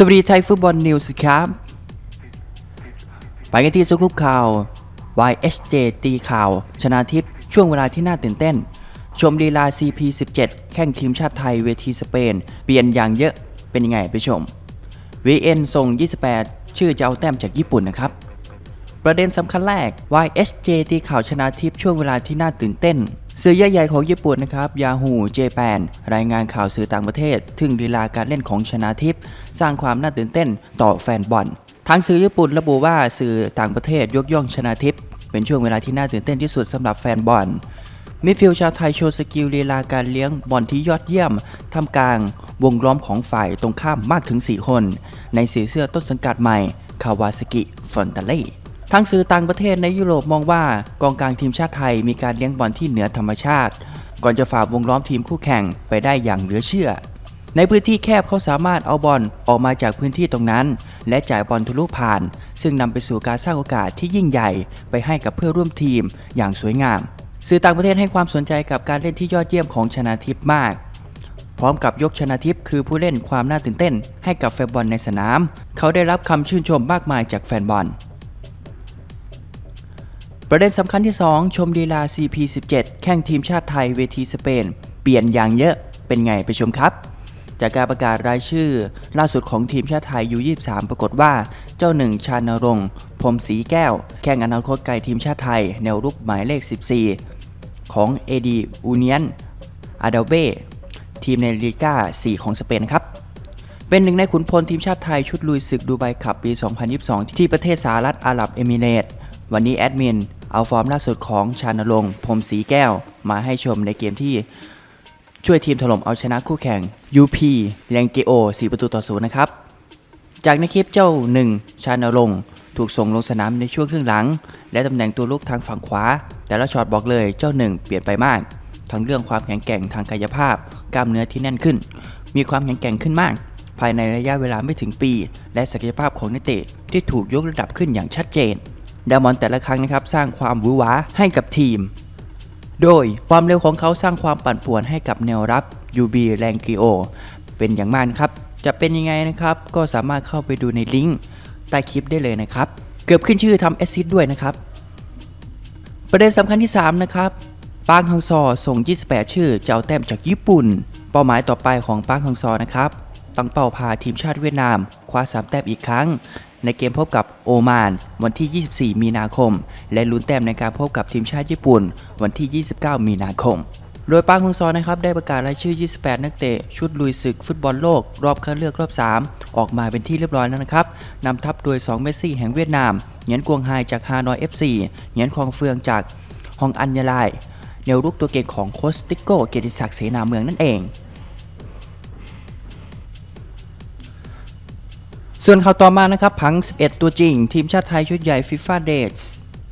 สวัสดีไทยฟุตบอลนิวส์ครับ ไปกันที่สกุปข่าว YSJ ตีข่าว ชนะทิพย์ช่วงเวลาที่น่าตื่นเต้น ชมลีลา CP17 แข่งทีมชาติไทยเวทีสเปน เปลี่ยนอย่างเยอะเป็นยังไงไปชม VN ส่ง 28 ชื่อจะเอาแต้มจากญี่ปุ่นนะครับ ประเด็นสำคัญแรก YSJ ตีข่าวชนะทิพย์ช่วงเวลาที่น่าตื่นเต้น สื่อใหญ่ๆของญี่ปุ่นนะครับ Yahoo Japan รายงานข่าวสื่อต่างประเทศ ถึงลีลาการเล่นของชนะทิพย์สร้างความน่าตื่นเต้นต่อแฟนบอลทางสื่อญี่ปุ่นระบุว่าสื่อต่างประเทศยกย่องชนะทิพย์เป็นช่วงเวลาที่น่าตื่นเต้นที่สุดสำหรับแฟนบอลมิดฟิลด์ชาวไทยโชว์สกิลลีลาการเลี้ยงบอลที่ยอดเยี่ยมทำกลาง วงล้อมของฝ่ายตรงข้ามมากถึง 4 คน ในสีเสื้อต้นสังกัดใหม่คาวาสกิฟอนตาเล่ ทั้งสื่อต่างประเทศในยุโรปมองว่ากองกลางทีมชาติไทยมีการเลี้ยงบอลที่เหนือธรรมชาติ ก่อนจะฝ่าวงล้อมทีมคู่แข่งไปได้อย่างเหลือเชื่อ ในพื้นที่แคบเขาสามารถเอาบอลออกมาจากพื้นที่ตรงนั้น และจ่ายบอลทะลุผ่าน ซึ่งนำไปสู่การสร้างโอกาสที่ยิ่งใหญ่ไปให้กับเพื่อร่วมทีมอย่างสวยงาม สื่อต่างประเทศให้ความสนใจกับการเล่นที่ยอดเยี่ยมของชนาทิพย์มากพร้อมกับยกชนาทิพย์คือผู้เล่นความน่าตื่นเต้นให้กับแฟนบอลในสนาม เขาได้รับคำชื่นชมมากมายจากแฟนบอล ประเด็นสำคัญที่ 2 ชมลีลา CP17 แข่งทีมชาติไทยเวทีสเปน เปลี่ยนอย่างเยอะเป็นไงไปชมครับ จากการประกาศรายชื่อ ล่าสุดของทีมชาติไทยยู23ปรากฏว่าเจ้าหนึ่งชานรงค์พรมศรีแก้ว แข่งอนาคตไกลทีมชาติไทย แนวรุกหมายเลข 14 ของเอดีอูเนียนอาดาเบทีมในลีกา4 ของสเปนครับเป็นหนึ่งในขุนพลทีมชาติไทยชุดลุยศึกดูไบคัพปี 2022 ที่ประเทศสหรัฐอาหรับเอมิเรตส์วันนี้แอดมิน เอาฟอร์มล่าสุดของชานรงค์พรมศรีแก้ว มาให้ชมในเกมที่ช่วยทีมถล่มเอาชนะคู่แข่ง UP แรงเกโอ 4 ประตูต่อศูนย์นะครับ จากในคลิปเจ้าหนึ่งชานรงค์ถูกส่งลงสนามในช่วงครึ่งหลัง และตำแหน่งตัวลูกทางฝั่งขวา แต่ละช็อตบอกเลยเจ้าหนึ่งเปลี่ยนไปมาก ทั้งเรื่องความแข็งแกร่งทางกายภาพ กล้ามเนื้อที่แน่นขึ้น มีความแข็งแกร่งขึ้นมาก ภายในระยะเวลาไม่ถึงปี และศักยภาพของนักเตะที่ถูกยกระดับขึ้นอย่างชัดเจน ดามอนแต่ละครั้งนะครับสร้างความวือหวาให้กับทีม โดยความเร็วของเขาสร้างความปั่นป่วนให้กับแนวรับ UB แรงกิโอเป็นอย่างมากนะครับ จะเป็นยังไงนะครับ ก็สามารถเข้าไปดูในลิงก์ใต้คลิปได้เลยนะครับ เกือบขึ้นชื่อทำแอสซิสด้วยนะครับ ประเด็นสำคัญที่ 3 นะครับปางฮังซอส่ง 28 ชื่อจะเอาแต้มจากญี่ปุ่น เป้าหมายต่อไปของปางฮังซอนะครับตั้งเป้าพาทีมชาติเวียดนามคว้า3แต้มอีกครั้ง ในเกมพบกับโอมาน วันที่ 24 มีนาคม และลุ้นแต้มในการพบกับทีมชาติญี่ปุ่น วันที่ 29 มีนาคม โดยปางฮงซอนะครับได้ประกาศรายชื่อ 28 นักเตะ ชุดลุยศึกฟุตบอลโลก รอบคัดเลือกรอบ 3 ออกมาเป็นที่เรียบร้อยแล้วนะครับนำทัพโดย 2 เมสซี่แห่งเวียดนามเหงียนกวงไฮจากฮานอย FC เหงียนคองเฟืองจากฮองอัญญาลายแนวรุกตัวเก่งของโคสติโกเกียรติศักดิ์เสนาเมืองนั่นเอง ส่วนข่าวต่อมานะครับผัง 11 ตัวจริง ทีมชาติไทยชุดใหญ่ FIFA Dates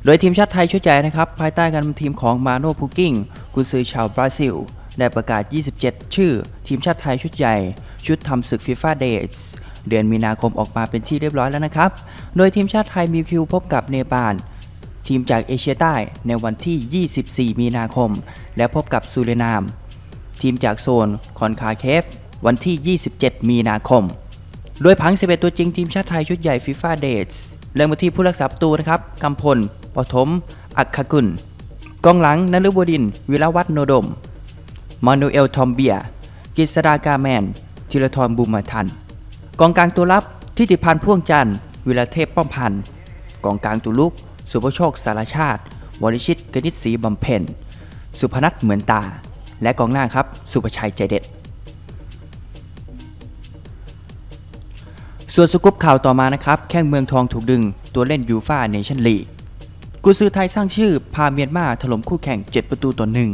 โดยทีมชาติไทยชุดใหญ่นะครับภายใต้การนำทีมของมาโน่พูกิ้งกุนซือชาวบราซิล ได้ประกาศ 27 ชื่อ ทีมชาติไทยชุดใหญ่ ชุดทำศึก FIFA Dates เดือนมีนาคมออกมาเป็นที่เรียบร้อยแล้วนะครับ โดยทีมชาติไทยมีคิวพบกับเนปาลทีมจากเอเชียใต้ในวันที่ 24 มีนาคม และพบกับซูเรนาม ทีมจากโซนคอนคาเคฟวันที่ 27 มีนาคม โดยผัง 11 ตัวจริงทีมชาติไทยชุดใหญ่ FIFA Dates เริ่มกันที่ผู้รักษาประตูนะครับกำพลปฐมอักขกุลกองหลังนฤบดิน วิรวัฒนโนดม มานูเอลทอมเบียกฤษดากาแมนธีรทรบุมาทัน กองกลางตัวรับทิติพันธ์พ่วงจันทร์วิรเทพป้อมพันธ์กองกลางตัวลุก สุภโชคสารชาติ วริชิตกนิษฐ์ศรีบำเพ็ญ สุพนัทเหมือนตา และกองหน้าครับ สุภชัยใจเด็ด ส่วนสกุปข่าวต่อมานะครับ แข้งเมืองทองถูกดึง ตัวเล่นยูฟาเนชั่นลีกกุซือไทยสร้างชื่อพาเมียนมาถล่มคู่แข่ง 7 ประตูต่อหนึ่ง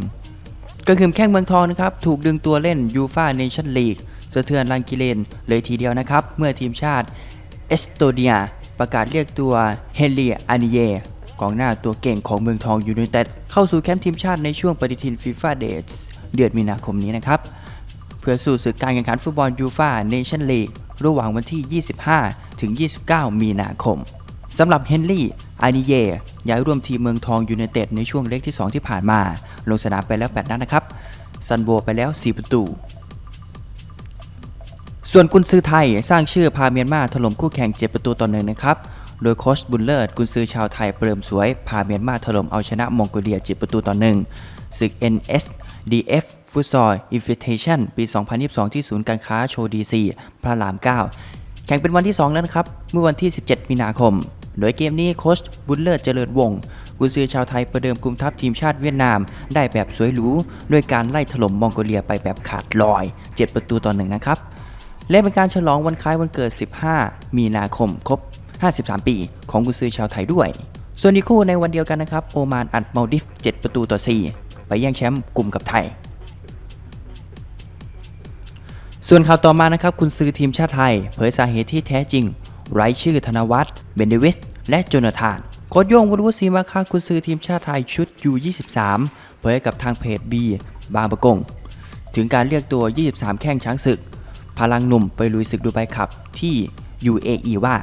ก็คือแข้งเมืองทองนะครับถูกดึงตัวเล่นยูฟาเนชั่นลีกสะเทือนลังกิเลนเลยทีเดียวนะครับ เมื่อทีมชาติเอสโตเนียประกาศเรียกตัวเฮนรีอานิเยกองหน้าตัวเก่งของเมืองทองยูไนเต็ดเข้าสู่แคมป์ทีมชาติในช่วงปฏิทินฟีฟ่าเดทเดือนมีนาคมนี้นะครับ เพื่อสู่ศึกการแข่งขันฟุตบอลยูฟาเนชั่นลีก ระหว่างวันที่ 25 ถึง 29 มีนาคมสำหรับเฮนรี่อานิเยย้ายร่วมทีมเมืองทองยูไนเต็ดในช่วงเล็กที่ 2 ที่ผ่านมา ลงสนามไปแล้ว 8 นัดนะครับ ซันโบไปแล้ว 4 ประตู ส่วนกุนซือไทยสร้างชื่อพาเมียนมาถล่มคู่แข่ง 7 ประตูต่อหนึ่งนะครับ โดยโคชบุญเลิศกุนซือชาวไทยเปริมสวย พาเมียนมาถล่มเอาชนะมองโกเลีย 7 ประตูต่อหนึ่งศึก NS ฟุตซอลอินฟิเทชันปี 2022 ที่ศูนย์การค้าโชว์ดีซีพระราม 9 แข่งเป็นวันที่ 2 แล้วนะครับ เมื่อวันที่ 17 มีนาคม โดยเกมนี้โค้ชบุญเลิศเจริญวงศ์กุนซือชาวไทยประเดิมคุมทัพทีมชาติเวียดนาม ได้แบบสวยหรูด้วยการไล่ถล่มมองโกเลียไปแบบขาดลอย 7 ประตูต่อหนึ่งนะครับ และเป็นการฉลองวันคล้ายวันเกิด 15 มีนาคมครบ 53 ปีของกุนซือชาวไทยด้วย ส่วนอีกคู่ในวันเดียวกันนะครับ โอมานอัดมาลดิฟ 7 ประตูต่อ 4 ไปแย่งแชมป์กลุ่มกับไทย ส่วนข่าวต่อมานะครับ คุณซื้อทีมชาติไทย เผยสาเหตุที่แท้จริง ไร้ชื่อธนวัฒน์เบนเดวิส และโจนาธานโค้ชโย่งวุฒิวุฒิศรีมาค่าคุณซื้อทีมชาติไทยชุด U23 เผยกับทางเพจ B บางประกง ถึงการเรียกตัว 23 แข้งช้างศึก พลังหนุ่มไปลุยศึกดูไบขับที่ UAE ว่า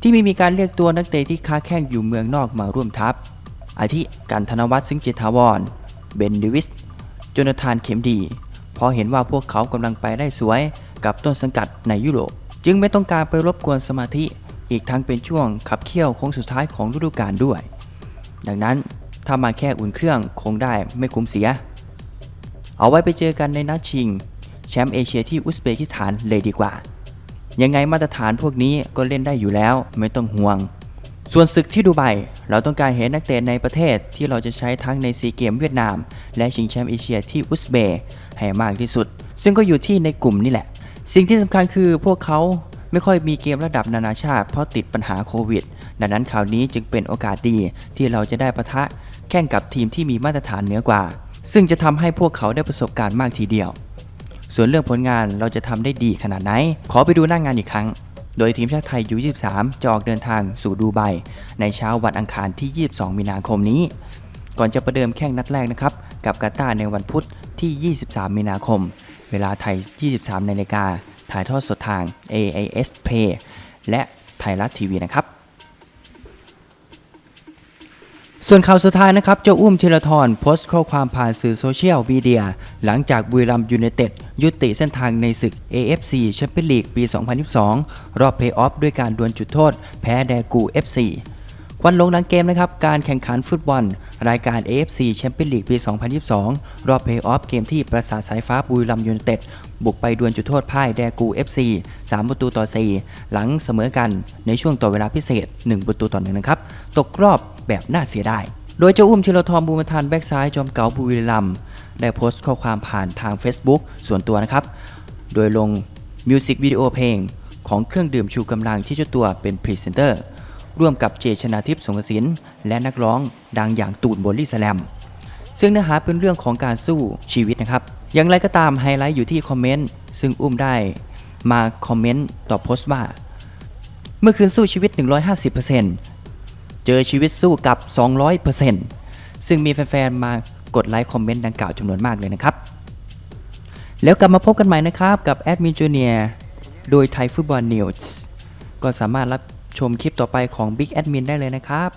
ที่มีมีการเรียกตัวนักเตะที่ค้าแข้งอยู่เมืองนอกมาร่วมทัพ อาทิการธนวัฒน์ซึ่งจิตาวร เบนเดวิสจนาธานเข็มดีพราะเห็นว่าพวกเขากำลังไปได้สวยกับต้นสังกัดในยุโรป จึงไม่ต้องการไปรบกวนสมาธิ อีกทั้งเป็นช่วงขับเคี่ยวโค้งสุดท้ายของฤดูกาลด้วย ดังนั้นถ้ามาแค่อุ่นเครื่องคงได้ไม่คุ้มเสีย เอาไว้ไปเจอกันในนัดชิง แชมป์เอเชียที่อุซเบกิสถานเลยดีกว่า ยังไงมาตรฐานพวกนี้ก็เล่นได้อยู่แล้ว ไม่ต้องห่วง ส่วนศึกที่ดูไบเราต้องการเห็นนักเตะในประเทศที่เราจะใช้ทั้งในซีเกมเวียดนาม และชิงแชมป์เอเชียที่อุซเบย์ให้มากที่สุด ซึ่งก็อยู่ที่ในกลุ่มนี่แหละ สิ่งที่สำคัญคือพวกเขาไม่ค่อยมีเกมระดับนานาชาติเพราะติดปัญหาโควิด ดังนั้นข่าวนี้จึงเป็นโอกาสดีที่เราจะได้ประทะแข่งกับทีมที่มีมาตรฐานเหนือกว่า ซึ่งจะทำให้พวกเขาได้ประสบการณ์มากทีเดียว ส่วนเรื่องผลงานเราจะทำได้ดีขนาดไหน ขอไปดูหน้างงานอีกครั้ง โดยทีมชาติไทยยู23จะออกเดินทางสู่ดูไบในเช้าวันอังคารที่ 22 มีนาคมนี้ ก่อนจะประเดิมแข่งนัดแรกนะครับ กับกาตาร์ในวันพุธที่ 23 มีนาคม เวลาไทย 23 นาฬิกาถ่ายทอดสดทาง AIS Play และไทยรัฐทีวีนะครับ ส่วนข่าวสุดท้ายนะครับเจ้าอุ้มธีรทรโพสต์ข้อความผ่านสื่อโซเชียลมีเดีย หลังจากบุรีรัมย์ยูไนเต็ดยุติเส้นทางในศึก AFC แชมเปี้ยนลีกปี 2022 รอบเพย์ออฟด้วยการดวลจุดโทษ แพ้แดกู FC ควันลงหลังเกมนะครับ การแข่งขันฟุตบอล รายการ AFC แชมเปี้ยนลีกปี 2022 รอบเพย์ออฟเกมที่ปราสาทสายฟ้าบุรีรัมย์ยูไนเต็ด บุกไปดวลจุดโทษพ่ายแดกู FC 3 ประตูต่อ 4 หลังเสมอกันในช่วงต่อเวลาพิเศษ 1 ประตูต่อหนึ่งนะครับ ตกรอบ แบบน่าเสียดาย โดยเจ้าอุ้มธีรทรบูมทานแบ็กซ้ายจอมเก๋าบุรีรัมได้โพสต์ข้อความผ่านทาง Facebook ส่วนตัวนะครับ โดยลงมิวสิกวิดีโอเพลงของเครื่องดื่มชูกำลังที่เจ้าตัวเป็นพรีเซนเตอร์ ร่วมกับเจชนาทิพย์สงกสินและนักร้องดังอย่างตูนบลลี่แสแลมซึ่งเนื้อหาเป็นเรื่องของการสู้ชีวิตนะครับ อย่างไรก็ตามไฮไลท์อยู่ที่คอมเมนต์ซึ่งอุ้มได้มาคอมเมนต์ต่อโพสต์ว่า เมื่อคืนสู้ชีวิต 150% เจอชีวิตสู้กับ 200%ซึ่งมีแฟนๆมากดไลค์คอมเมนต์ดังกล่าวจำนวนมากเลยนะครับ แล้วกลับมาพบกันใหม่นะครับ กับแอดมินจูเนียโดยไทยฟุตบอลนิวส์ก็สามารถรับชมคลิปต่อไปของ Big Admin ได้เลยนะครับ